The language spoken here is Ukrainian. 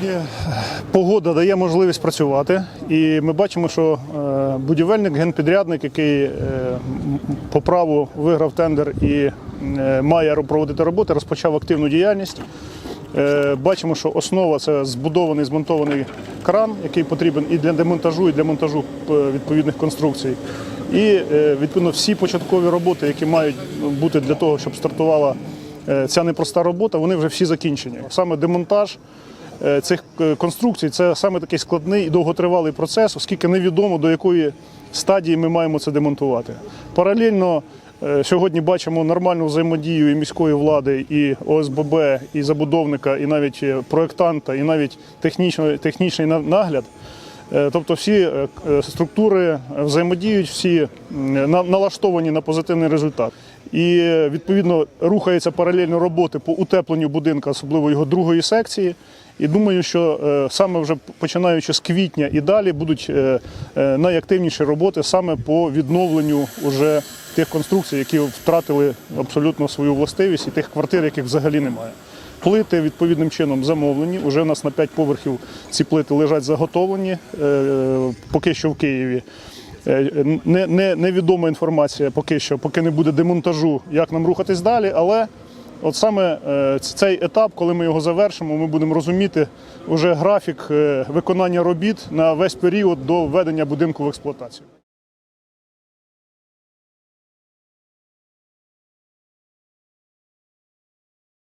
Сьогодні погода дає можливість працювати, і ми бачимо, що е, будівельник, генпідрядник, який е, по праву виграв тендер і е, має проводити роботи, розпочав активну діяльність. Е, Бачимо, що основа це збудований, змонтований кран, який потрібен і для демонтажу, і для монтажу е, відповідних конструкцій. І е, відповідно всі початкові роботи, які мають бути для того, щоб стартувала е, ця непроста робота, вони вже всі закінчені. Саме демонтаж е, цих е, конструкцій це саме такий складний і довготривалий процес, оскільки невідомо до якої стадії ми маємо це демонтувати. Паралельно е, сьогодні бачимо нормальну взаємодію і міської влади, і ОСББ, і забудовника, і навіть е, проєктанта, і навіть технічно- технічний нагляд. Е, Тобто всі е, е, структури взаємодіють, всі налаштовані на позитивний результат. І відповідно рухаються паралельно роботи по утепленню будинку, особливо його другої секції. І думаю, що е, саме вже починаючи з квітня і далі будуть е, е, найактивніші роботи саме по відновленню уже тих конструкцій, які втратили абсолютно свою властивість, і тих квартир, яких взагалі немає. Плити відповідним чином замовлені. Уже у нас на 5 поверхів ці плити лежать заготовлені поки що в Києві. Е, Не, не, невідома інформація поки що, поки не буде демонтажу, як нам рухатись далі. Але от саме е, цей етап, коли ми його завершимо, ми будемо розуміти вже графік е, виконання робіт на весь період до введення будинку в експлуатацію.